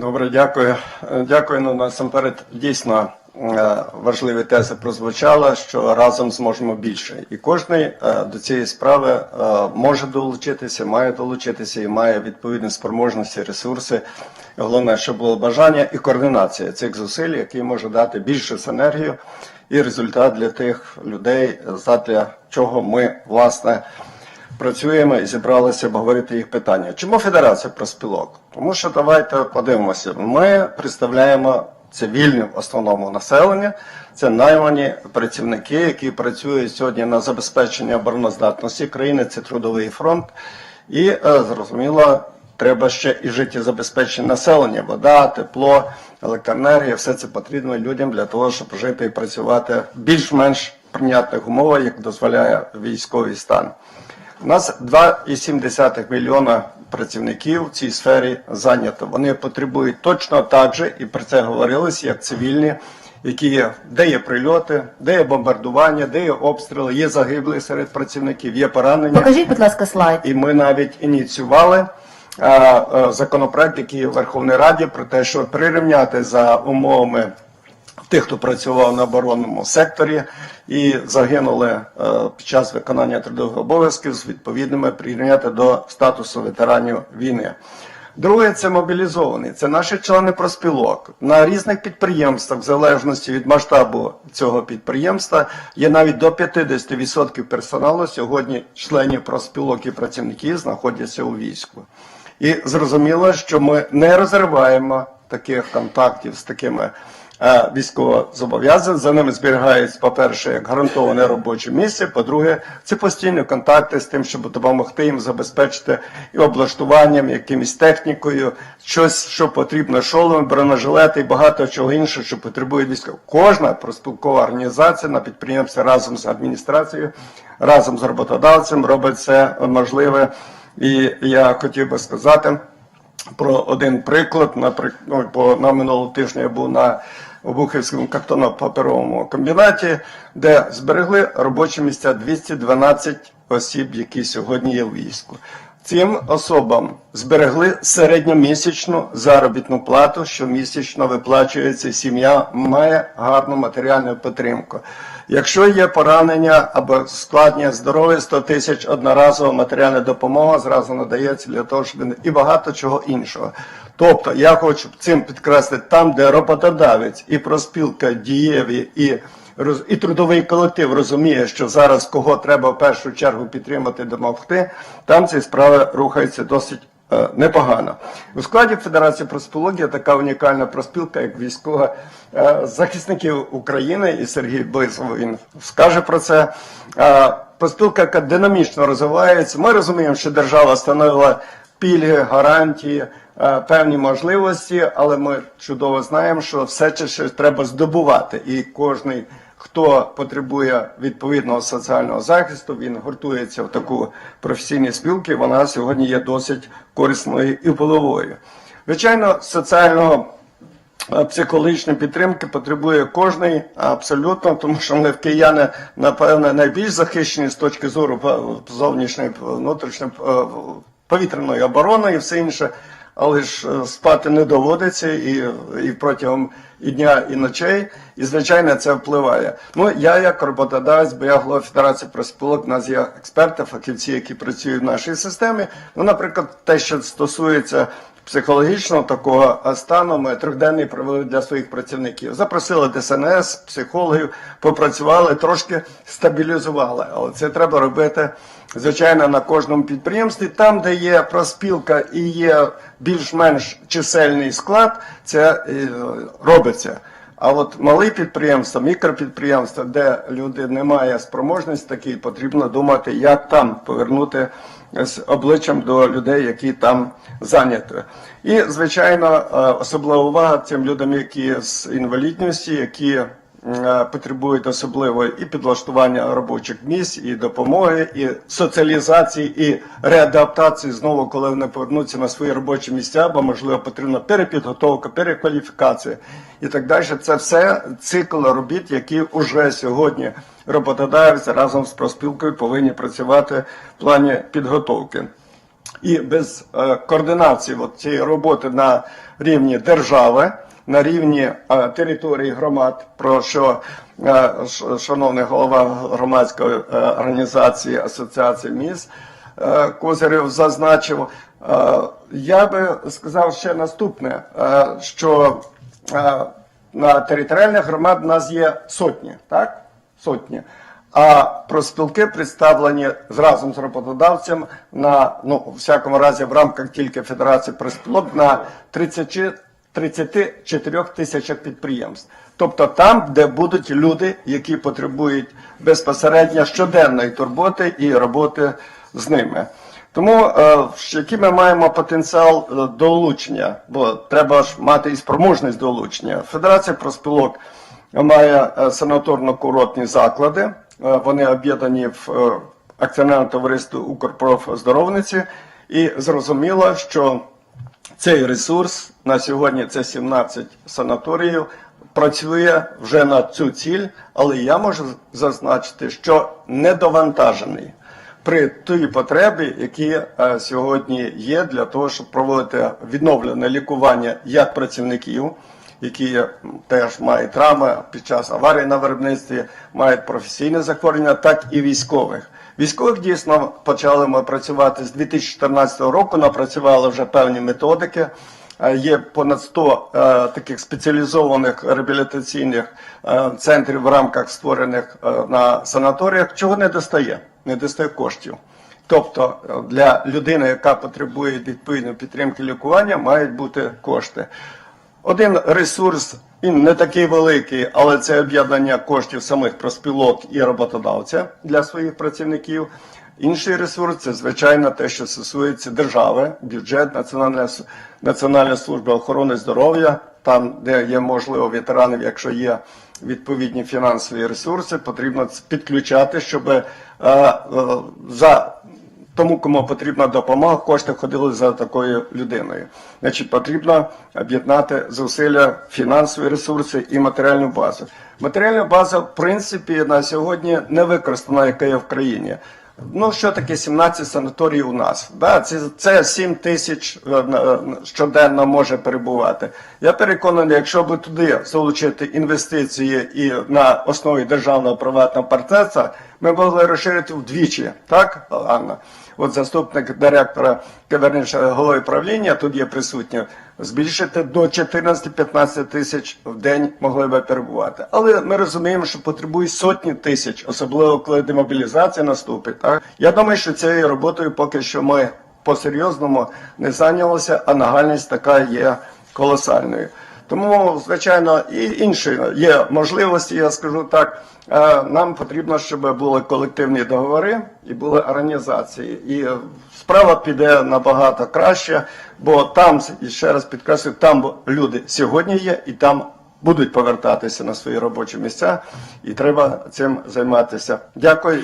Добре, дякую. Е, Дякую. Ну, насамперед, дійсно е, важливі тези прозвучали, що разом зможемо більше. І кожен до цієї справи е, може долучитися, має долучитися і має відповідні спроможності, ресурси. Головне, щоб було бажання і координація цих зусиль, які може дати більшу синергію і результат для тих людей, задля чого ми власне працюємо і зібралися обговорити їх питання. Чому Федерація профспілок? Тому що давайте подивимося. Ми представляємо цивільне основному населення. Це наймані працівники, які працюють сьогодні на забезпечення обороноздатності країни. Це трудовий фронт. І е, зрозуміло, треба ще і життєзабезпечення населення, вода, тепло, електроенергія. Все це потрібно людям для того, щоб жити і працювати в більш-менш прийнятних умовах, як дозволяє військовий стан. У нас 2,7 мільйона працівників в цій сфері зайнято. Вони потребують точно так же, і про це говорилось, як цивільні, які є, де є прильоти, де є бомбардування, де є обстріли, є загиблі серед працівників, є поранення. Покажіть, будь ласка, слайд. І ми навіть ініціювали е, законопроект, який є в Верховній Раді, про те, що прирівняти за умовами тих, хто працював на оборонному секторі і загинули е, під час виконання трудових обов'язків з відповідними прирівняти до статусу ветеранів війни. Друге, це мобілізовані. Це наші члени проспілок. На різних підприємствах, в залежності від масштабу цього підприємства, є навіть до 50% персоналу сьогодні членів проспілок і працівників знаходяться у війську. І зрозуміло, що ми не розриваємо таких контактів з такими е, військовозобов'язаними. За ними зберігається, по-перше, як гарантоване робоче місце. По-друге, це постійні контакти з тим, щоб допомогти їм забезпечити і облаштуванням, якимось технікою, щось, що потрібно, шолом, бронежилети і багато чого іншого, що потребує військово. Кожна проспілкова організація на підприємстві разом з адміністрацією, разом з роботодавцем робить це можливе. І я хотів би сказати про один приклад. Наприклад, ну, бо на минулого тижня я був на Обухівському картонно-паперовому комбінаті, де зберегли робочі місця 212 осіб, які сьогодні є в війську. Цим особам зберегли середньомісячну заробітну плату, що місячно виплачується. Сім'я має гарну матеріальну підтримку. Якщо є поранення або складення здоров'я, 100 тисяч одноразова матеріальна допомога зразу надається для того, щоб і багато чого іншого. Тобто я хочу цим підкреслити там, де роботодавець і проспілка дієві і і трудовий колектив розуміє, що зараз кого треба в першу чергу підтримати, допомогти, там ці справи рухаються досить е, непогано. У складі Федерації проспілок є така унікальна проспілка, як військова е, захисників України, і Сергій Близов він скаже про це. Е, Проспілка, яка динамічно розвивається. Ми розуміємо, що держава встановила пільги, гарантії, певні можливості, але ми чудово знаємо, що все ще треба здобувати. І кожний, хто потребує відповідного соціального захисту, він гуртується в таку професійні спілки. Вона сьогодні є досить корисною і половою. Звичайно, соціального е, психологічної підтримки потребує кожний абсолютно, тому що ми в кияни, напевне, найбільш захищені з точки зору е, зовнішньої внутрішньої е, повітряної оборони і все інше. Але ж е, спати не доводиться і, і протягом і дня, і ночей, і звичайно це впливає. Ну я як роботодавець, бо я голова Федерації проспілок, у нас є експерти, фахівці, які працюють в нашій системі. Ну, наприклад, те, що стосується психологічного такого е, стану, ми трьохденний провели для своїх працівників. Запросили ДСНС, психологів, попрацювали, трошки стабілізували. Але це треба робити, звичайно, на кожному підприємстві. Там, де є проспілка і є більш-менш чисельний склад, це е, робиться. А от малі підприємства, мікропідприємства, де люди немає спроможності такої, потрібно думати, як там повернути з обличчям до людей, які там зайняті. І, звичайно, е, особлива увага тим людям, які з інвалідністю, які потребують особливої і підлаштування робочих місць, і допомоги, і соціалізації, і реадаптації знову, коли вони повернуться на свої робочі місця, бо можливо потрібна перепідготовка, перекваліфікація і так далі. Це все цикл робіт, які вже сьогодні роботодавець разом з проспілкою повинні працювати в плані підготовки. І без е, координації от цієї роботи на рівні держави, на рівні е, території громад, про що е, шановний голова громадської е, організації Асоціації міст Козирев зазначив. Я би сказав ще наступне, що на територіальних громад у нас є сотні, так? Сотні. А профспілки представлені разом з роботодавцем на, ну, у всякому разі, в рамках тільки Федерації профспілок на 30, 34 тисячах підприємств. Тобто там, де будуть люди, які потребують безпосередньо щоденної турботи і роботи з ними. Тому е, який ми маємо потенціал е, долучення, бо треба ж мати і спроможність долучення. Федерація профспілок має е, санаторно-курортні заклади. Вони об'єднані в акціонерне товариство Укрпрофздоровниці. І зрозуміло, що цей ресурс на сьогодні це 17 санаторіїв. Працює вже на цю ціль, але я можу зазначити, що недовантажений при тій потребі, які е, сьогодні є для того, щоб проводити відновлене лікування як працівників, які теж мають травми під час аварії на виробництві, мають професійне захворювання, так і військових. Військових дійсно почали ми працювати з 2014 року, напрацювали вже певні методики. Е, Є понад 100 е, таких спеціалізованих реабілітаційних е, центрів в рамках створених е, на санаторіях. Чого не достає? Не достає коштів. Тобто е, для людини, яка потребує відповідної підтримки лікування, мають бути кошти. Один ресурс, він не такий великий, але це об'єднання коштів самих проспілок і роботодавця для своїх працівників. Інший ресурс це звичайно те, що стосується держави, бюджет, Національна, Національна служба охорони здоров'я, там, де є можливо ветеранів, якщо є відповідні фінансові ресурси, потрібно підключати, щоб е, е, за тому, кому потрібна допомога, кошти ходили за такою людиною. Значить, потрібно об'єднати зусилля, фінансові ресурси і матеріальну базу. Матеріальна база, в принципі, на сьогодні не використана, яка є в країні. Ну, що таке 17 санаторіїв у нас? Да, це, це 7 тисяч е, на- щоденно може перебувати. Я переконаний, якщо би туди залучити інвестиції і на основі державного приватного партнерства, ми могли розширити вдвічі, так, Анна? От заступник директора, верніше, голови правління, тут є присутня, збільшити до 14-15 тисяч в день могли би перебувати. Але ми розуміємо, що потребує сотні тисяч, особливо коли демобілізація наступить. Так? Я думаю, що цією роботою поки що ми по-серйозному не зайнялися, а нагальність така є колосальною. Тому, звичайно, і інші є можливості, я скажу так. Е, Нам потрібно, щоб були колективні договори і були організації. І справа піде набагато краще, бо там, і ще раз підкреслю, там люди сьогодні є і там будуть повертатися на свої робочі місця, і треба цим займатися. Дякую.